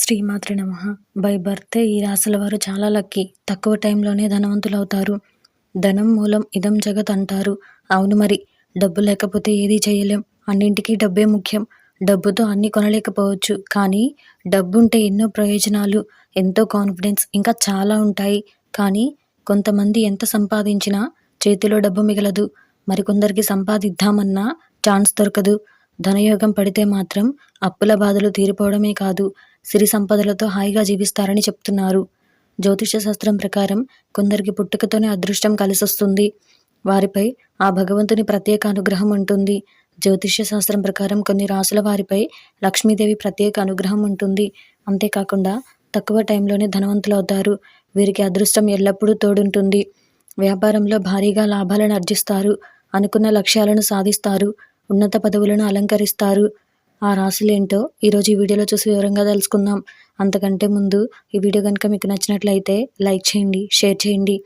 శ్రీమాత్రి నమ. బై బర్తే ఈ రాశుల వారు చాలా లక్కీ. తక్కువ టైంలోనే ధనవంతులవుతారు. ధనం మూలం ఇదం జగత్ అంటారు. అవును మరి డబ్బు లేకపోతే ఏదీ చేయలేం. అన్నింటికీ డబ్బే ముఖ్యం. డబ్బుతో అన్ని కొనలేకపోవచ్చు. కానీ డబ్బుంటే ఎన్నో ప్రయోజనాలు ఎంతో కాన్ఫిడెన్స్ ఇంకా చాలా ఉంటాయి. కానీ కొంతమంది ఎంత సంపాదించినా చేతిలో డబ్బు మిగలదు. మరికొందరికి సంపాదిద్దామన్నా ఛాన్స్ దొరకదు. ధనయోగం పడితే మాత్రం అప్పుల బాధలు తీరిపోవడమే కాదు సిరి సంపదలతో హాయిగా జీవిస్తారని చెప్తున్నారు. జ్యోతిష శాస్త్రం ప్రకారం కొందరికి పుట్టుకతోనే అదృష్టం కలిసొస్తుంది. వారిపై ఆ భగవంతుని ప్రత్యేక అనుగ్రహం ఉంటుంది. జ్యోతిష్య శాస్త్రం ప్రకారం కొన్ని రాసుల వారిపై లక్ష్మీదేవి ప్రత్యేక అనుగ్రహం ఉంటుంది. అంతేకాకుండా తక్కువ టైంలోనే ధనవంతులు అవుతారు వీరికి అదృష్టం ఎల్లప్పుడూ తోడుంటుంది. వ్యాపారంలో భారీగా లాభాలను ఆర్జిస్తారు. అనుకున్న లక్ష్యాలను సాధిస్తారు. ఉన్నత పదవులను అలంకరిస్తారు. ఆ రాశులేంటో ఈరోజు ఈ వీడియోలో చూసి వివరంగా తెలుసుకుందాం. అంతకంటే ముందు ఈ వీడియో కనుక మీకు నచ్చినట్లయితే లైక్ చేయండి షేర్ చేయండి.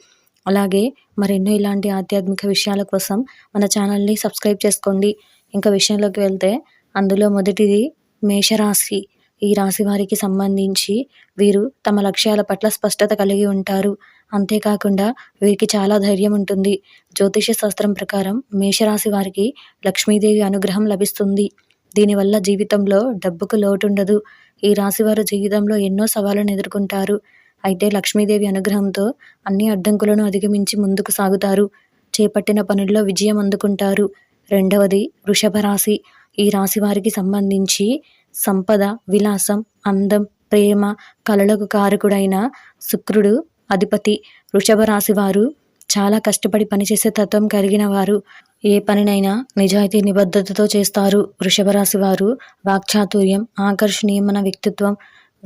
అలాగే మరెన్నో ఇలాంటి ఆధ్యాత్మిక విషయాల కోసం మన ఛానల్ని సబ్స్క్రైబ్ చేసుకోండి. ఇంకా విషయంలోకి వెళ్తే అందులో మొదటిది మేషరాశి. ఈ రాశి వారికి సంబంధించి వీరు తమ లక్ష్యాల పట్ల స్పష్టత కలిగి ఉంటారు. అంతేకాకుండా వీరికి చాలా ధైర్యం ఉంటుంది. జ్యోతిష శాస్త్రం ప్రకారం మేషరాశి వారికి లక్ష్మీదేవి అనుగ్రహం లభిస్తుంది. దీనివల్ల జీవితంలో డబ్బుకు లోటుండదు. ఈ రాశివారు జీవితంలో ఎన్నో సవాళ్ళను ఎదుర్కొంటారు. అయితే లక్ష్మీదేవి అనుగ్రహంతో అన్ని అడ్డంకులను అధిగమించి ముందుకు సాగుతారు. చేపట్టిన పనుల్లో విజయం అందుకుంటారు. రెండవది వృషభ రాశి. ఈ రాశి వారికి సంబంధించి సంపద విలాసం అందం ప్రేమ కళలకు కారకుడైన శుక్రుడు అధిపతి. వృషభ రాశివారు చాలా కష్టపడి పనిచేసే తత్వం కలిగిన వారు. ఏ పనినైనా నిజాయితీ నిబద్ధతతో చేస్తారు. వృషభ వారు వాక్చాతుర్యం ఆకర్షణీయమైన వ్యక్తిత్వం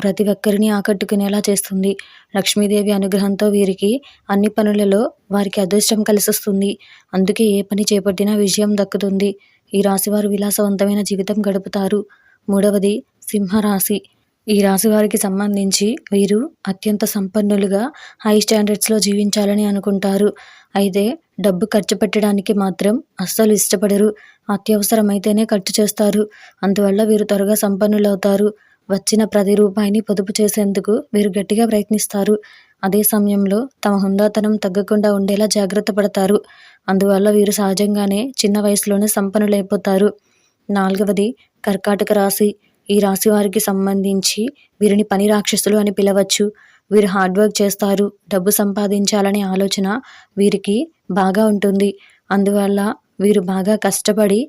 ప్రతి ఒక్కరిని ఆకట్టుకునేలా చేస్తుంది. లక్ష్మీదేవి అనుగ్రహంతో వీరికి అన్ని పనులలో వారికి అదృష్టం కలిసొస్తుంది. అందుకే ఏ పని చేపట్టినా విజయం దక్కుతుంది. ఈ రాశివారు విలాసవంతమైన జీవితం గడుపుతారు. మూడవది సింహరాశి. ఈ రాశి వారికి సంబంధించి వీరు అత్యంత సంపన్నులుగా హై స్టాండర్డ్స్లో జీవించాలని అనుకుంటారు. అయితే డబ్బు ఖర్చు పెట్టడానికి మాత్రం అస్సలు ఇష్టపడరు. అత్యవసరమైతేనే ఖర్చు చేస్తారు. అందువల్ల వీరు త్వరగా సంపన్నులవుతారు. వచ్చిన ప్రతి రూపాయిని పొదుపు చేసేందుకు వీరు గట్టిగా ప్రయత్నిస్తారు. అదే సమయంలో తమ హుందాతనం తగ్గకుండా ఉండేలా జాగ్రత్త పడతారు. అందువల్ల వీరు సహజంగానే చిన్న వయసులోనే సంపన్నులైపోతారు. నాలుగవది కర్కాటక రాశి. ఈ రాశి వారికి సంబంధించి వీరిని పని రాక్షసులు అని పిలవచ్చు. వీరు హార్డ్ వర్క్ చేస్తారు. డబ్బు సంపాదించాలనే ఆలోచన వీరికి బాగా ఉంటుంది. అందువల్ల వీరు బాగా కష్టపడి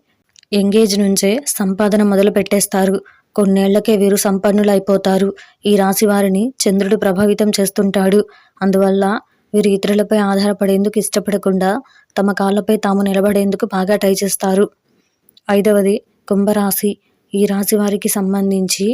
ఎంగేజ్ నుంచే సంపాదన మొదలు పెట్టేస్తారు. కొన్నేళ్ళకే వీరు సంపన్నులు అయిపోతారు ఈ రాశి వారిని చంద్రుడు ప్రభావితం చేస్తుంటాడు. అందువల్ల వీరు ఇతరులపై ఆధారపడేందుకు ఇష్టపడకుండా తమ కాళ్ళపై తాము నిలబడేందుకు బాగా ట్రై చేస్తారు. ఐదవది కుంభరాశి. ఈ రాశి వారికి సంబంధించి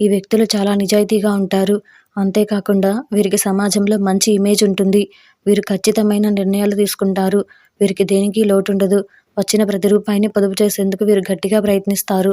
ఈ వ్యక్తులు చాలా నిజాయితీగా ఉంటారు. అంతేకాకుండా వీరికి సమాజంలో మంచి ఇమేజ్ ఉంటుంది. వీరు ఖచ్చితమైన నిర్ణయాలు తీసుకుంటారు. వీరికి దేనికి లోటు ఉండదు వచ్చిన ప్రతి రూపాయిని పొదుపు చేసేందుకు వీరు గట్టిగా ప్రయత్నిస్తారు.